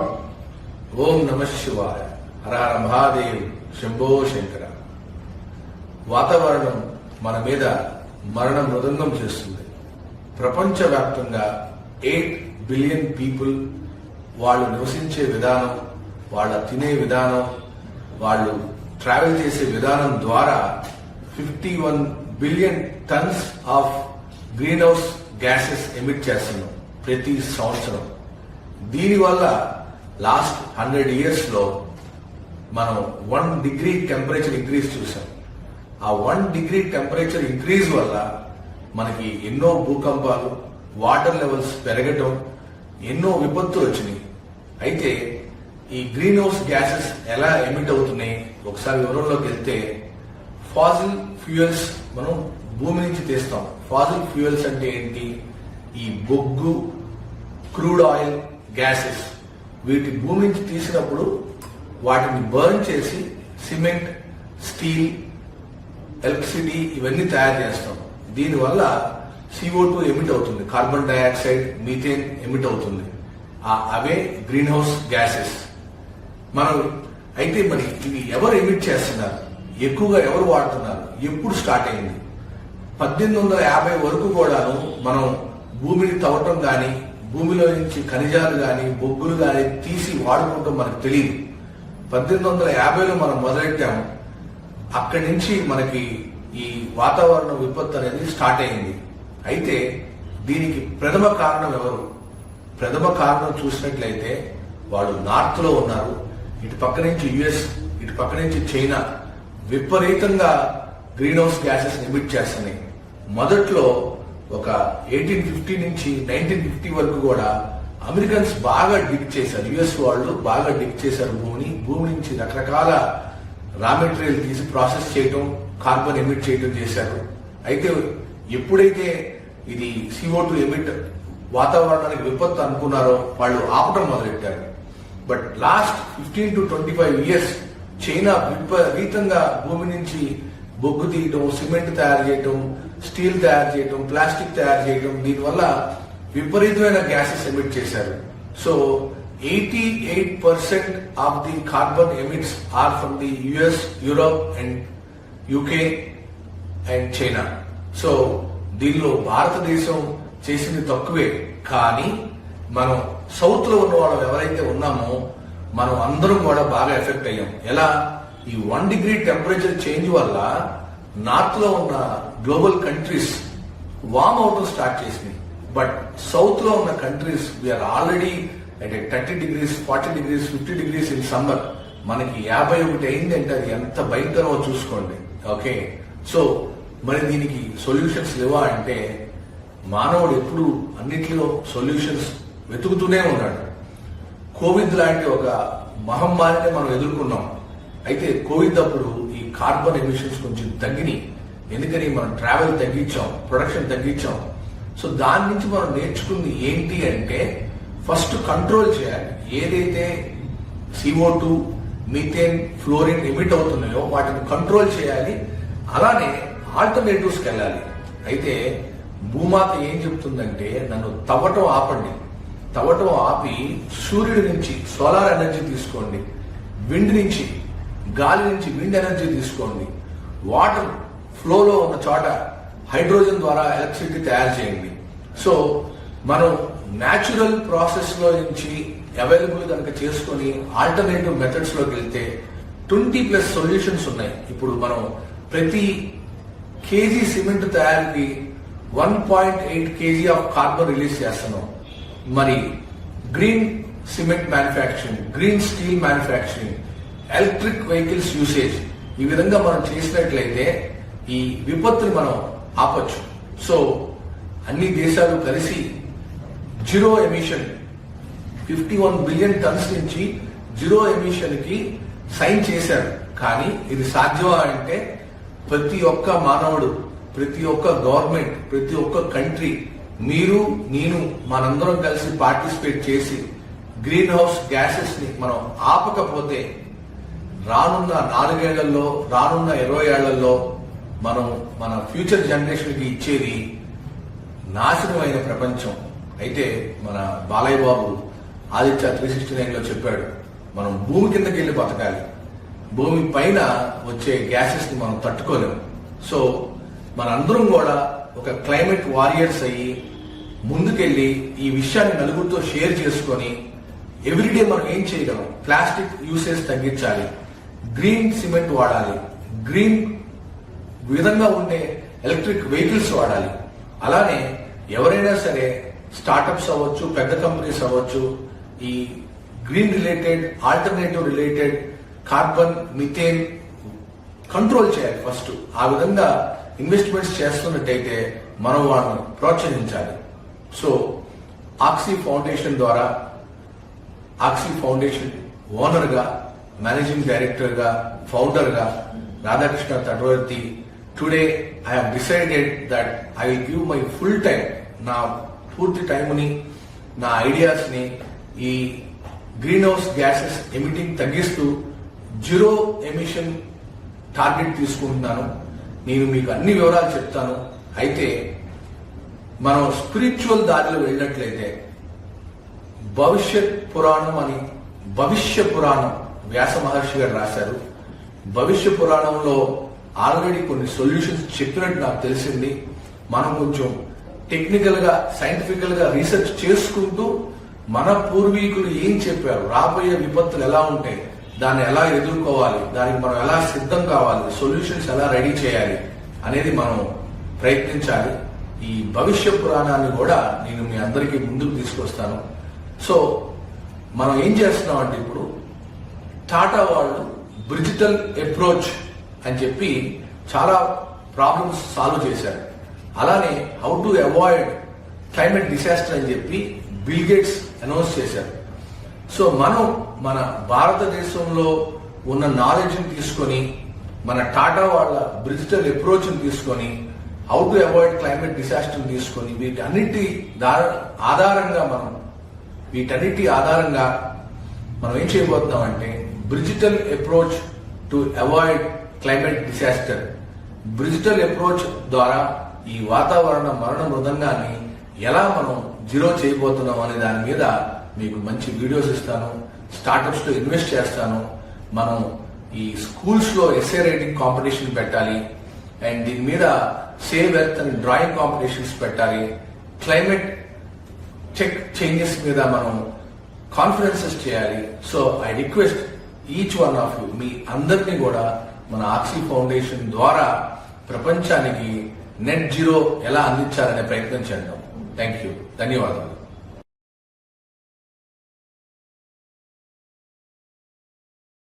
ఓం నమ శివాయ. హర హర మహాదేవ్. శంభో శంకర. వాతావరణం మన మీద మరణ మృదంగం చేస్తుంది. ప్రపంచవ్యాప్తంగా ఎయిట్ బిలియన్ పీపుల్ వాళ్ళు నివసించే విధానం వాళ్ళ తినే విధానం వాళ్ళు ట్రావెల్ చేసే విధానం ద్వారా fifty one billion tons of green house gases emit చేస్తున్నాం ప్రతి సంవత్సరం. దీనివల్ల లాస్ట్ హండ్రెడ్ ఇయర్స్లో మనం వన్ డిగ్రీ టెంపరేచర్ ఇంక్రీజ్ చూసాం. ఆ వన్ డిగ్రీ టెంపరేచర్ ఇంక్రీజ్ వల్ల మనకి ఎన్నో భూకంపాలు వాటర్ లెవెల్స్ పెరగటం ఎన్నో విపత్తులు వచ్చినాయి. అయితే ఈ గ్రీన్ హౌస్ గ్యాసెస్ ఎలా ఎమిట్ అవుతున్నాయి? ఒకసారి వివరంలోకి వెళ్తే ఫాజిల్ ఫ్యూయల్స్ మనం భూమి నుంచి తీస్తాం. ఫాజిల్ ఫ్యూయల్స్ అంటే ఏంటి? ఈ బొగ్గు క్రూడ్ ఆయిల్ గ్యాసెస్. వీటి భూమి నుంచి తీసినప్పుడు వాటిని బర్న్ చేసి సిమెంట్ స్టీల్ ఎలక్ట్రిసిటీ ఇవన్నీ తయారు చేస్తాం. దీనివల్ల సిఓ టూ ఎమిట్ అవుతుంది. కార్బన్ డైఆక్సైడ్ మీథేన్ ఎమిట్ అవుతుంది. ఆ- అవే గ్రీన్ హౌస్ గ్యాసెస్ మనం అయితే మరి ఇవి ఎవరు ఎమిట్ చేస్తున్నారు? ఎక్కువగా ఎవరు వాడుతున్నారు? ఎప్పుడు స్టార్ట్ అయింది? పద్దెనిమిది వందల యాభై వరకు కూడాను మనం భూమిని తవ్వటం కానీ భూమిలో నుంచి ఖనిజాలు గాని బొగ్గులు గాని తీసి వాడుకుంటాం మనకు తెలియదు. పద్దెనిమిది వందల యాభైలో మనం మొదలెట్టాము. అక్కడి నుంచి మనకి ఈ వాతావరణ విపత్తు అనేది స్టార్ట్ అయింది. అయితే దీనికి ప్రథమ కారణం ఎవరు? ప్రథమ కారణం చూసినట్లయితే వాళ్ళు నార్త్లో ఉన్నారు. ఇటు పక్క నుంచి యుఎస్ ఇటు పక్క నుంచి చైనా విపరీతంగా గ్రీన్ హౌస్ గ్యాసెస్ ఎమిట్ చేస్తున్నాయి. మొదట్లో ఒక ఎయిటీన్ ఫిఫ్టీ నుంచి నైన్టీన్ ఫిఫ్టీ వరకు కూడా అమెరికన్స్ బాగా డిగ్ చేశారు. యుఎస్ వాళ్ళు బాగా డిగ్ చేశారు భూమిని. భూమి నుంచి రకరకాల రా మెటీరియల్ తీసి ప్రాసెస్ చేయటం కార్బన్ ఎమిట్ చేయటం చేశారు. అయితే ఎప్పుడైతే ఇది సిఓ టూ ఎమిట్ వాతావరణానికి విపత్తు అనుకున్నారో వాళ్ళు ఆపటం మొదలెట్టారు. But last fifteen to twenty five years China విపరీతంగా భూమి నుంచి బొగ్గు తీయటం సిమెంట్ తయారు చేయటం స్టీల్ తయారు చేయటం ప్లాస్టిక్ తయారు చేయటం దీనివల్ల విపరీతమైన గ్యాసెస్ ఎమిట్ చేశారు. So eighty eight percent of the carbon emits are from the US Europe and UK and China. So దీనిలో భారతదేశం చేసింది తక్కువే. కానీ మనం సౌత్లో ఉన్న వాళ్ళు ఎవరైతే ఉన్నామో మనం అందరం కూడా బాగా ఎఫెక్ట్ అయ్యాం. ఎలా? ఈ వన్ డిగ్రీ టెంపరేచర్ చేంజ్ వల్ల నార్త్లో ఉన్న గ్లోబల్ కంట్రీస్ వామ్ అవటం స్టార్ట్ చేసినాయి. బట్ సౌత్లో ఉన్న కంట్రీస్ వీఆర్ ఆల్రెడీ అంటే thirty degrees forty degrees fifty degrees in summer మనకి యాభై ఒకటి అయింది అంటే అది ఎంత భయంకరమో చూసుకోండి. ఓకే సో మరి దీనికి సొల్యూషన్స్ లేవా అంటే మానవుడు ఎప్పుడు అన్నిటిలో సొల్యూషన్స్ వెతుకుతూనే ఉన్నాడు. కోవిడ్ లాంటి ఒక మహమ్మారిని మనం ఎదుర్కొన్నాం. అయితే కోవిడ్ అప్పుడు ఈ కార్బన్ ఎమిషన్స్ కొంచెం తగ్గినాయి. ఎందుకని మనం ట్రావెల్ తగ్గించాం ప్రొడక్షన్ తగ్గించాం. సో దాని నుంచి మనం నేర్చుకుంది ఏంటి అంటే ఫస్ట్ కంట్రోల్ చేయాలి. ఏదైతే CO two methane fluorine emit అవుతున్నాయో వాటిని కంట్రోల్ చేయాలి. అలానే ఆల్టర్నేటివ్స్కి వెళ్ళాలి. అయితే భూమాత ఏం చెప్తుందంటే నన్ను తవ్వటం ఆపండి. తవ్వటం ఆపి సూర్యుడి నుంచి సోలార్ ఎనర్జీ తీసుకోండి. విండ్ నుంచి గాలి నుంచి విండ్ ఎనర్జీ తీసుకోండి. వాటర్ ఫ్లోలో ఉన్న చోట హైడ్రోజన్ ద్వారా ఎలక్ట్రిసిటీ తయారు చేయండి. సో మనం న్యాచురల్ ప్రాసెస్లో నుంచి అవైలబుల్ కనుక చేసుకొని ఆల్టర్నేటివ్ మెథడ్స్లోకి వెళ్తే ట్వంటీ ప్లస్ సొల్యూషన్స్ ఉన్నాయి. ఇప్పుడు మనం ప్రతి కేజీ సిమెంట్ తయారీకి one point eight kg of carbon release చేస్తున్నాం. మరి green cement manufacturing green steel manufacturing electric vehicles usage ఈ విధంగా మనం చేసినట్లయితే ఈ విపత్తుని మనం ఆపొచ్చు. సో అన్ని దేశాలు కలిసి zero emission fifty one billion tons నుంచి జీరో ఎమిషన్కి సైన్ చేశారు. కానీ ఇది సాధ్యమా అంటే ప్రతి ఒక్క మానవుడు ప్రతి ఒక్క గవర్నమెంట్ ప్రతి ఒక్క కంట్రీ మీరు నేను మనందరం కలిసి పార్టిసిపేట్ చేసి గ్రీన్ హౌస్ గ్యాసెస్ని మనం ఆపకపోతే రానున్న నాలుగేళ్ళలో రానున్న ఇరవై ఏళ్ళలో మనం మన ఫ్యూచర్ జనరేషన్కి ఇచ్చేది నాశనమైన ప్రపంచం. అయితే మన బాలయ్య బాబు ఆదిత్య త్రీ సిక్స్టీ నైన్లో చెప్పాడు మనం భూమి కిందకి వెళ్ళి బతకాలి. భూమి పైన వచ్చే గ్యాసెస్ని మనం తట్టుకోలేము సో మనందరం కూడా ఒక క్లైమేట్ వారియర్స్ అయ్యి ముందుకెళ్ళి ఈ విషయాన్ని నలుగురితో షేర్ చేసుకొని ఎవ్రీడే మనం ఏం చేయగలం? ప్లాస్టిక్ యూసేజ్ తగ్గించాలి. గ్రీన్ సిమెంట్ వాడాలి. గ్రీన్ విధంగా ఉండే ఎలక్ట్రిక్ వెహికల్స్ వాడాలి. అలానే ఎవరైనా సరే స్టార్టప్స్ అవ్వచ్చు పెద్ద కంపెనీస్ అవ్వచ్చు ఈ green related alternative related carbon methane control చేయాలి ఫస్ట్. ఆ విధంగా ఇన్వెస్ట్మెంట్స్ చేస్తున్నట్టయితే మనం వాళ్ళని ప్రోత్సహించాలి. సో ఆక్సీ ఫౌండేషన్ ద్వారా ఆక్సీ ఫౌండేషన్ ఓనర్గా మేనేజింగ్ డైరెక్టర్గా ఫౌండర్గా Radhakrishna Tatavarthi. Today I have decided that I will give my full time నా పూర్తి టైంని నా ఐడియాస్ని ఈ గ్రీన్ హౌస్ గ్యాసెస్ ఎమిటింగ్ తగ్గిస్తూ జీరో ఎమిషన్ టార్గెట్ తీసుకుంటున్నాను. నేను మీకు అన్ని వివరాలు చెప్తాను. అయితే మనం స్పిరిచువల్ దారిలో వెళ్ళినట్లయితే భవిష్యత్ పురాణం అని భవిష్య పురాణం వ్యాస మహర్షి గారు రాశారు. భవిష్య పురాణంలో ఆల్రెడీ కొన్ని సొల్యూషన్స్ చెప్పినట్టు నాకు తెలిసింది. మనం కొంచెం టెక్నికల్గా సైంటిఫికల్గా రీసెర్చ్ చేసుకుంటూ మన పూర్వీకులు ఏం చెప్పారు రాబోయే విపత్తులు ఎలా ఉంటాయి దాన్ని ఎలా ఎదుర్కోవాలి దానికి మనం ఎలా సిద్ధం కావాలి సొల్యూషన్స్ ఎలా రెడీ చేయాలి అనేది మనం ప్రయత్నించాలి. ఈ భవిష్య పురాణాన్ని కూడా నేను మీ అందరికీ ముందుకు తీసుకొస్తాను. సో మనం ఏం చేస్తున్నాం అంటే ఇప్పుడు టాటా వాళ్ళు బ్రిజిటల్ అప్రోచ్ అని చెప్పి చాలా ప్రాబ్లమ్స్ సాల్వ్ చేశారు. అలానే how to avoid climate disaster అని చెప్పి బిల్ గేట్స్ అనౌన్స్ చేశారు. సో మనం మన భారతదేశంలో ఉన్న నాలెడ్జ్ని తీసుకొని మన టాటా వాళ్ళ బ్రిజిటల్ అప్రోచ్ని తీసుకొని how to avoid climate disaster తీసుకొని వీటన్నిటి ఆధారంగా మనం వీటన్నిటి ఆధారంగా మనం ఏం చేయబోతున్నాం అంటే brigital approach to avoid climate disaster brigital approach ద్వారా ఈ వాతావరణ మరణ మృదంగాన్ని ఎలా మనం జీరో చేయబోతున్నాం అనే దాని మీద మీకు మంచి వీడియోస్ ఇస్తాను స్టార్టప్స్లో ఇన్వెస్ట్ చేస్తాను. మనం ఈ స్కూల్స్లో ఎస్ఏ రైటింగ్ కాంపిటీషన్ పెట్టాలి. అండ్ దీని మీద సేవ్ ఎర్త్ అని డ్రాయింగ్ కాంపిటీషన్స్ పెట్టాలి. క్లైమేట్ చెక్ చేంజెస్ మీద మనం కాన్ఫరెన్సెస్ చేయాలి. So I request each one of you మీ అందరినీ కూడా మన ఆక్సీ ఫౌండేషన్ ద్వారా ప్రపంచానికి నెట్ జీరో ఎలా అందించాలనే ప్రయత్నం చేద్దాం. థ్యాంక్ యూ ధన్యవాదాలు.